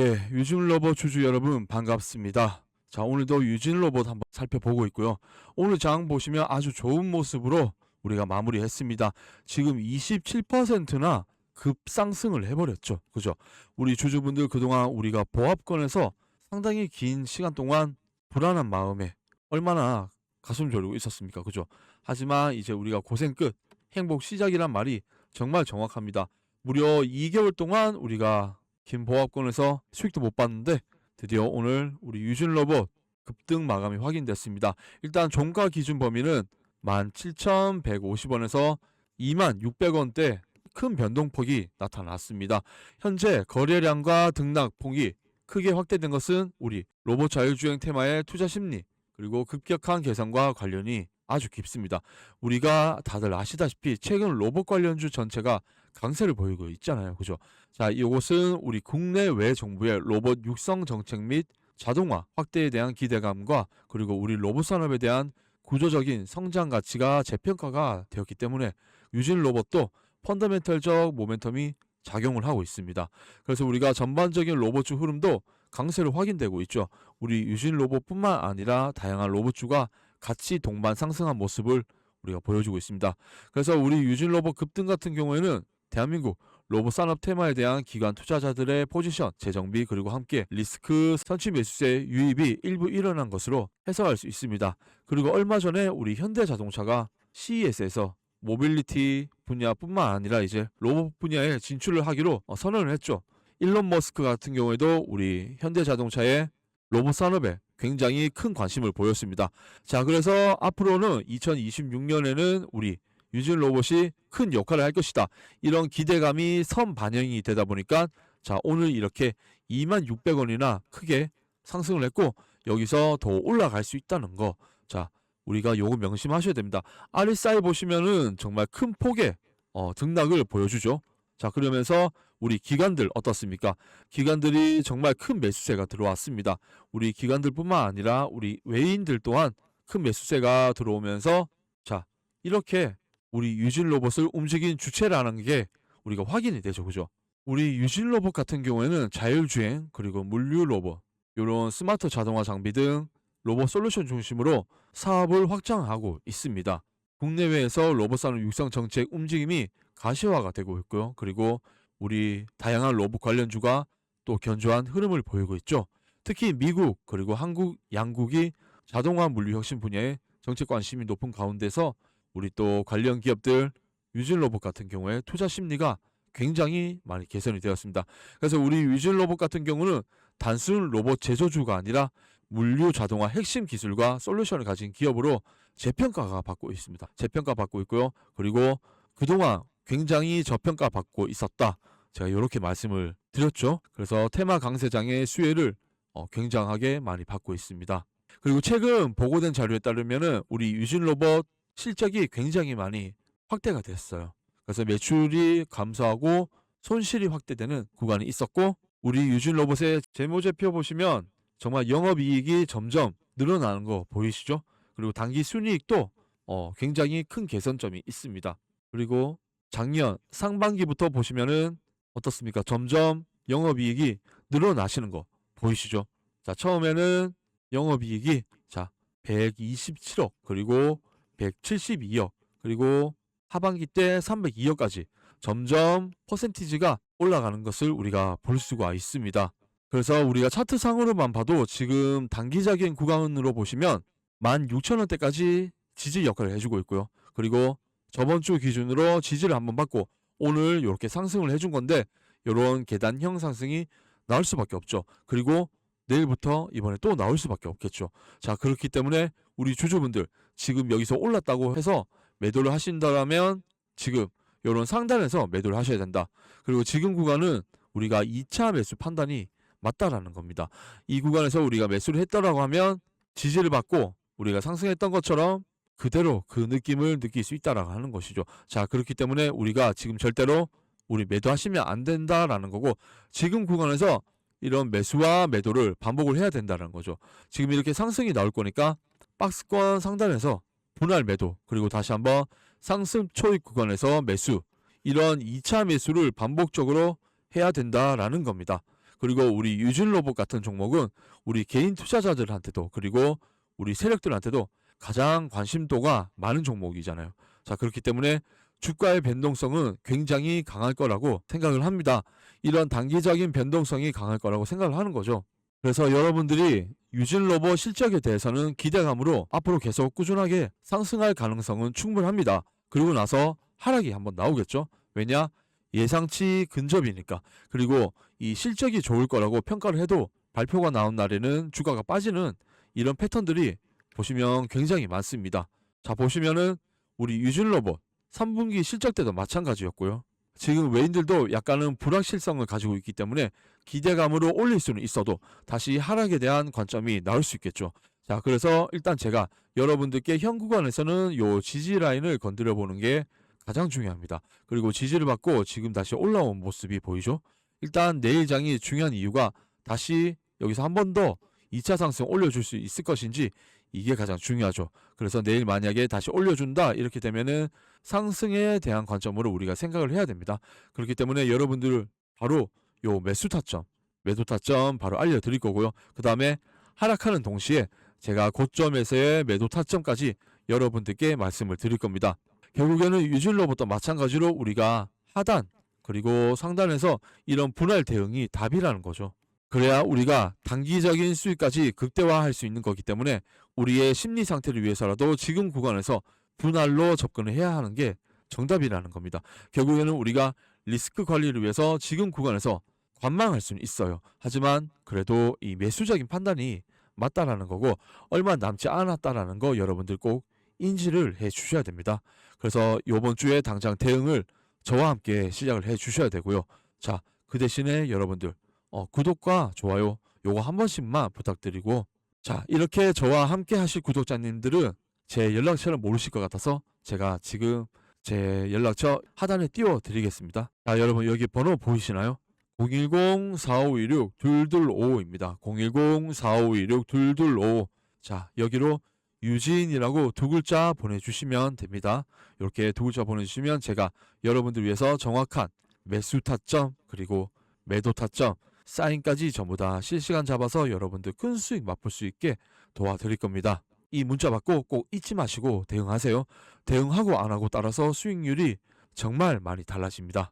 예, 유진 로봇 주주 여러분 반갑습니다. 자, 오늘도 유진 로봇 한번 살펴보고 있고요. 오늘 장 보시면 아주 좋은 모습으로 우리가 마무리했습니다. 지금 27%나 급상승을 해버렸죠. 그죠? 우리 주주분들 그동안 우리가 보합권에서 상당히 긴 시간 동안 불안한 마음에 얼마나 가슴 졸이고 있었습니까? 그죠? 하지만 이제 우리가 고생 끝, 행복 시작이란 말이 정말 정확합니다. 무려 2개월 동안 우리가 긴 보합권에서 수익도 못 봤는데 드디어 오늘 우리 유진 로봇 급등 마감이 확인됐습니다. 일단 종가 기준 범위는 17,150원에서 26,600원대 큰 변동폭이 나타났습니다. 현재 거래량과 등락폭이 크게 확대된 것은 우리 로봇 자율주행 테마의 투자 심리 그리고 급격한 개선과 관련이 아주 깊습니다. 우리가 다들 아시다시피 최근 로봇 관련주 전체가 강세를 보이고 있잖아요. 그죠? 자, 이것은 우리 국내외 정부의 로봇 육성 정책 및 자동화 확대에 대한 기대감과 그리고 우리 로봇 산업에 대한 구조적인 성장 가치가 재평가가 되었기 때문에 유진 로봇도 펀더멘털적 모멘텀이 작용을 하고 있습니다. 그래서 우리가 전반적인 로봇주 흐름도 강세로 확인되고 있죠. 우리 유진 로봇뿐만 아니라 다양한 로봇주가 같이 동반 상승한 모습을 우리가 보여주고 있습니다. 그래서 우리 유진 로봇 급등 같은 경우에는 대한민국 로봇 산업 테마에 대한 기관 투자자들의 포지션 재정비 그리고 함께 리스크 선취 매수세 유입이 일부 일어난 것으로 해석할 수 있습니다. 그리고 얼마 전에 우리 현대자동차가 CES에서 모빌리티 분야뿐만 아니라 이제 로봇 분야에 진출을 하기로 어, 선언을 했죠. 일론 머스크 같은 경우에도 우리 현대자동차의 로봇 산업에 굉장히 큰 관심을 보였습니다. 자, 그래서 앞으로는 2026년에는 우리 유진 로봇이 큰 역할을 할 것이다. 이런 기대감이 선 반영이 되다 보니까 자, 오늘 이렇게 26,600원이나 크게 상승을 했고 여기서 더 올라갈 수 있다는 거. 자, 우리가 요거 명심하셔야 됩니다. RSI 보시면은 정말 큰 폭의 어, 등락을 보여주죠. 자, 그러면서 우리 기관들 어떻습니까? 기관들이 정말 큰 매수세가 들어왔습니다. 우리 기관들뿐만 아니라 우리 외인들 또한 큰 매수세가 들어오면서 자, 이렇게 우리 유진 로봇을 움직인 주체라는 게 우리가 확인이 되죠. 그죠? 우리 유진 로봇 같은 경우에는 자율주행 그리고 물류 로봇 이런 스마트 자동화 장비 등 로봇 솔루션 중심으로 사업을 확장하고 있습니다. 국내외에서 로봇 산업 육성 정책 움직임이 가시화가 되고 있고요. 그리고 우리 다양한 로봇 관련주가 또 견조한 흐름을 보이고 있죠. 특히 미국 그리고 한국 양국이 자동화 물류 혁신 분야에 정책 관심이 높은 가운데서 우리 또 관련 기업들 유진 로봇 같은 경우에 투자 심리가 굉장히 많이 개선이 되었습니다. 그래서 우리 유진 로봇 같은 경우는 단순 로봇 제조주가 아니라 물류 자동화 핵심 기술과 솔루션을 가진 기업으로 재평가가 받고 있습니다. 재평가 받고 있고요. 그리고 그동안 굉장히 저평가 받고 있었다. 제가 이렇게 말씀을 드렸죠. 그래서 테마 강세장의 수혜를 어, 굉장하게 많이 받고 있습니다. 그리고 최근 보고된 자료에 따르면은 우리 유진 로봇 실적이 굉장히 많이 확대가 됐어요. 그래서 매출이 감소하고 손실이 확대되는 구간이 있었고 우리 유진 로봇의 재무제표 보시면 정말 영업이익이 점점 늘어나는 거 보이시죠? 그리고 단기 순이익도 어, 굉장히 큰 개선점이 있습니다. 그리고 작년 상반기부터 보시면은 어떻습니까? 점점 영업이익이 늘어나시는 거 보이시죠? 자, 처음에는 영업이익이 자 127억 그리고 172억 그리고 하반기 때 302억까지 점점 퍼센티지가 올라가는 것을 우리가 볼 수가 있습니다. 그래서 우리가 차트상으로만 봐도 지금 단기적인 구간으로 보시면 16,000원대까지 지지 역할을 해주고 있고요. 그리고 저번 주 기준으로 지지를 한번 받고 오늘 이렇게 상승을 해준 건데 이런 계단형 상승이 나올 수밖에 없죠. 그리고 내일부터 이번에 또 나올 수밖에 없겠죠. 자 그렇기 때문에 우리 주주분들 지금 여기서 올랐다고 해서 매도를 하신다면 지금 이런 상단에서 매도를 하셔야 된다. 그리고 지금 구간은 우리가 2차 매수 판단이 맞다라는 겁니다. 이 구간에서 우리가 매수를 했다라고 하면 지지를 받고 우리가 상승했던 것처럼 그대로 그 느낌을 느낄 수 있다라고 하는 것이죠. 자, 그렇기 때문에 우리가 지금 절대로 우리 매도하시면 안 된다라는 거고 지금 구간에서 이런 매수와 매도를 반복을 해야 된다는 거죠. 지금 이렇게 상승이 나올 거니까 박스권 상단에서 분할 매도 그리고 다시 한번 상승 초입 구간에서 매수 이런 2차 매수를 반복적으로 해야 된다라는 겁니다. 그리고 우리 유진 로봇 같은 종목은 우리 개인 투자자들한테도 그리고 우리 세력들한테도 가장 관심도가 많은 종목이잖아요. 자, 그렇기 때문에 주가의 변동성은 굉장히 강할 거라고 생각을 합니다. 이런 단기적인 변동성이 강할 거라고 생각을 하는 거죠. 그래서 여러분들이 유진 로봇 실적에 대해서는 기대감으로 앞으로 계속 꾸준하게 상승할 가능성은 충분합니다. 그리고 나서 하락이 한번 나오겠죠. 왜냐? 예상치 근접이니까. 그리고 이 실적이 좋을 거라고 평가를 해도 발표가 나온 날에는 주가가 빠지는 이런 패턴들이 보시면 굉장히 많습니다. 자, 보시면은 우리 유진 로봇 3분기 실적 때도 마찬가지였고요. 지금 외인들도 약간은 불확실성을 가지고 있기 때문에 기대감으로 올릴 수는 있어도 다시 하락에 대한 관점이 나올 수 있겠죠. 자, 그래서 일단 제가 여러분들께 현 구간에서는 요 지지 라인을 건드려 보는 게 가장 중요합니다. 그리고 지지를 받고 지금 다시 올라온 모습이 보이죠? 일단 내일 장이 중요한 이유가 다시 여기서 한 번 더 2차 상승 올려줄 수 있을 것인지 이게 가장 중요하죠. 그래서 내일 만약에 다시 올려준다 이렇게 되면은 상승에 대한 관점으로 우리가 생각을 해야 됩니다. 그렇기 때문에 여러분들 바로 요 매수 타점, 매도 타점 바로 알려드릴 거고요. 그 다음에 하락하는 동시에 제가 고점에서의 매도 타점까지 여러분들께 말씀을 드릴 겁니다. 결국에는 유진로부터 마찬가지로 우리가 하단 그리고 상단에서 이런 분할 대응이 답이라는 거죠. 그래야 우리가 단기적인 수익까지 극대화할 수 있는 거기 때문에 우리의 심리 상태를 위해서라도 지금 구간에서 분할로 접근을 해야 하는 게 정답이라는 겁니다. 결국에는 우리가 리스크 관리를 위해서 지금 구간에서 관망할 수는 있어요. 하지만 그래도 이 매수적인 판단이 맞다라는 거고 얼마 남지 않았다라는 거 여러분들 꼭 인지를 해 주셔야 됩니다. 그래서 이번 주에 당장 대응을 저와 함께 시작을 해 주셔야 되고요. 자, 그 대신에 여러분들 어, 구독과 좋아요 요거 한 번씩만 부탁드리고 자, 이렇게 저와 함께 하실 구독자님들은 제 연락처를 모르실 것 같아서 제가 지금 제 연락처 하단에 띄워 드리겠습니다. 자, 여러분 여기 번호 보이시나요? 010-4526-2255입니다. 010-4526-2255. 자, 여기로 유진이라고 두 글자 보내주시면 됩니다. 이렇게 두 글자 보내주시면 제가 여러분들 위해서 정확한 매수 타점 그리고 매도 타점 사인까지 전부 다 실시간 잡아서 여러분들 큰 수익 맛볼 수 있게 도와드릴 겁니다. 이 문자 받고 꼭 잊지 마시고 대응하세요. 대응하고 안 하고 따라서 수익률이 정말 많이 달라집니다.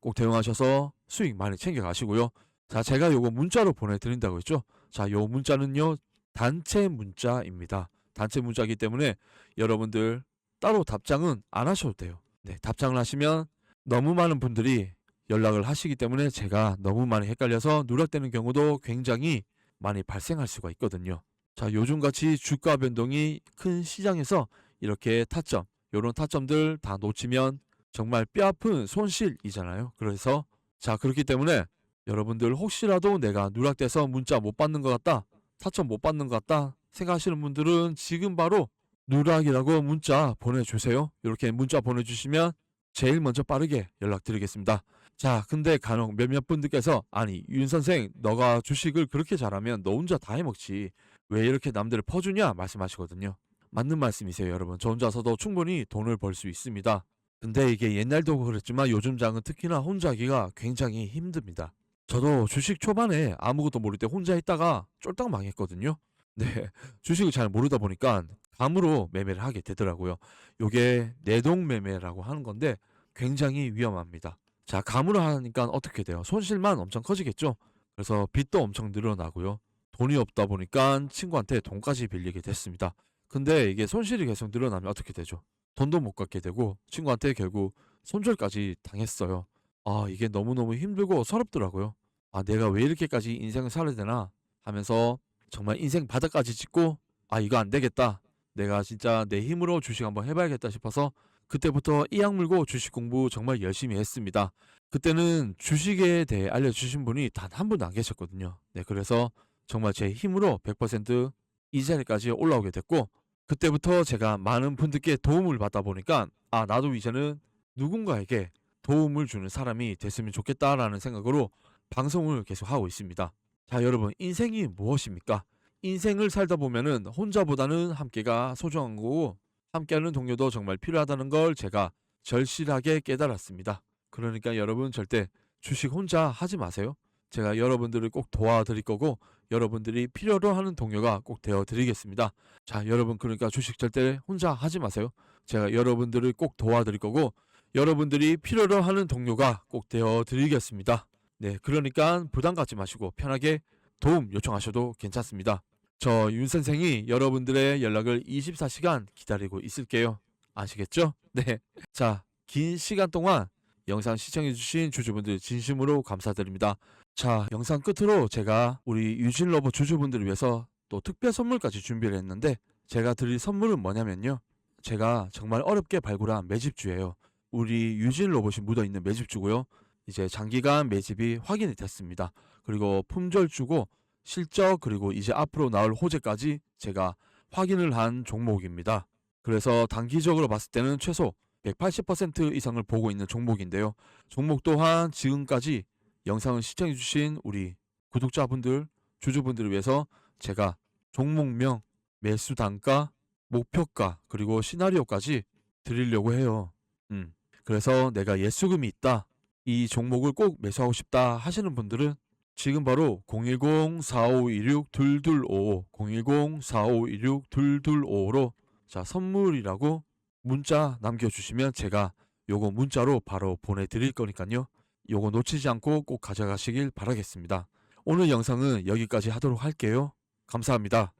꼭 대응하셔서 수익 많이 챙겨가시고요. 자, 제가 요거 문자로 보내드린다고 했죠. 자, 요 문자는요 단체 문자입니다. 단체 문자이기 때문에 여러분들 따로 답장은 안 하셔도 돼요. 네, 답장을 하시면 너무 많은 분들이 연락을 하시기 때문에 제가 너무 많이 헷갈려서 누락되는 경우도 굉장히 많이 발생할 수가 있거든요. 자, 요즘같이 주가 변동이 큰 시장에서 이렇게 타점, 요런 타점들 다 놓치면 정말 뼈아픈 손실이잖아요. 그래서 자, 그렇기 때문에 여러분들 혹시라도 내가 누락돼서 문자 못 받는 것 같다, 타점 못 받는 것 같다 생각하시는 분들은 지금 바로 누락이라고 문자 보내주세요. 이렇게 문자 보내주시면 제일 먼저 빠르게 연락드리겠습니다. 자, 근데 간혹 몇몇 분들께서 아니 윤 선생 너가 주식을 그렇게 잘하면 너 혼자 다 해먹지 왜 이렇게 남들을 퍼주냐 말씀하시거든요. 맞는 말씀이세요, 여러분. 저 혼자서도 충분히 돈을 벌 수 있습니다. 근데 이게 옛날도 그랬지만 요즘 장은 특히나 혼자 하기가 굉장히 힘듭니다. 저도 주식 초반에 아무것도 모를 때 혼자 있다가 쫄딱 망했거든요. 네, 주식을 잘 모르다 보니까 감으로 매매를 하게 되더라고요. 요게 내동 매매라고 하는 건데 굉장히 위험합니다. 자, 감으로 하니까 어떻게 돼요? 손실만 엄청 커지겠죠? 그래서 빚도 엄청 늘어나고요. 돈이 없다 보니까 친구한테 돈까지 빌리게 됐습니다. 근데 이게 손실이 계속 늘어나면 어떻게 되죠? 돈도 못 갚게 되고 친구한테 결국 손절까지 당했어요. 아, 이게 너무너무 힘들고 서럽더라고요. 아, 내가 왜 이렇게까지 인생을 살아야 되나 하면서 정말 인생 바닥까지 찍고 아, 이거 안 되겠다. 내가 진짜 내 힘으로 주식 한번 해봐야겠다 싶어서 그때부터 이악 물고 주식 공부 정말 열심히 했습니다. 그때는 주식에 대해 알려주신 분이 단 한 분도 안 계셨거든요. 네, 그래서 정말 제 힘으로 100%이 자리까지 올라오게 됐고, 그때부터 제가 많은 분들께 도움을 받다 보니까, 아, 나도 이제는 누군가에게 도움을 주는 사람이 됐으면 좋겠다라는 생각으로 방송을 계속 하고 있습니다. 자, 여러분, 인생이 무엇입니까? 인생을 살다 보면은 혼자보다는 함께가 소중한 거고, 함께하는 동료도 정말 필요하다는 걸 제가 절실하게 깨달았습니다. 그러니까 여러분 절대 주식 혼자 하지 마세요. 제가 여러분들을 꼭 도와드릴 거고 여러분들이 필요로 하는 동료가 꼭 되어 드리겠습니다. 자, 여러분 그러니까 주식 절대 혼자 하지 마세요. 제가 여러분들을 꼭 도와드릴 거고 여러분들이 필요로 하는 동료가 꼭 되어 드리겠습니다. 네, 그러니까 부담 갖지 마시고 편하게 도움 요청하셔도 괜찮습니다. 저 윤 선생이 여러분들의 연락을 24시간 기다리고 있을게요. 아시겠죠? 네. 자, 긴 시간 동안 영상 시청해주신 주주분들 진심으로 감사드립니다. 자, 영상 끝으로 제가 우리 유진 러버 주주분들을 위해서 또 특별 선물까지 준비를 했는데 제가 드릴 선물은 뭐냐면요. 제가 정말 어렵게 발굴한 매집주예요. 우리 유진 로봇이 묻어 있는 매집주고요. 이제 장기간 매집이 확인이 됐습니다. 그리고 품절주고 실적 그리고 이제 앞으로 나올 호재까지 제가 확인을 한 종목입니다. 그래서 단기적으로 봤을 때는 최소 180% 이상을 보고 있는 종목인데요. 종목 또한 지금까지 영상을 시청해주신 우리 구독자분들, 주주분들을 위해서 제가 종목명, 매수 단가, 목표가, 그리고 시나리오까지 드리려고 해요. 음. 그래서 내가 예수금이 있다. 이 종목을 꼭 매수하고 싶다 하시는 분들은 지금 바로 010-4526-2255, 010-4526-2255로 자, 선물이라고 문자 남겨주시면 제가 요거 문자로 바로 보내드릴 거니까요. 요거 놓치지 않고 꼭 가져가시길 바라겠습니다. 오늘 영상은 여기까지 하도록 할게요. 감사합니다.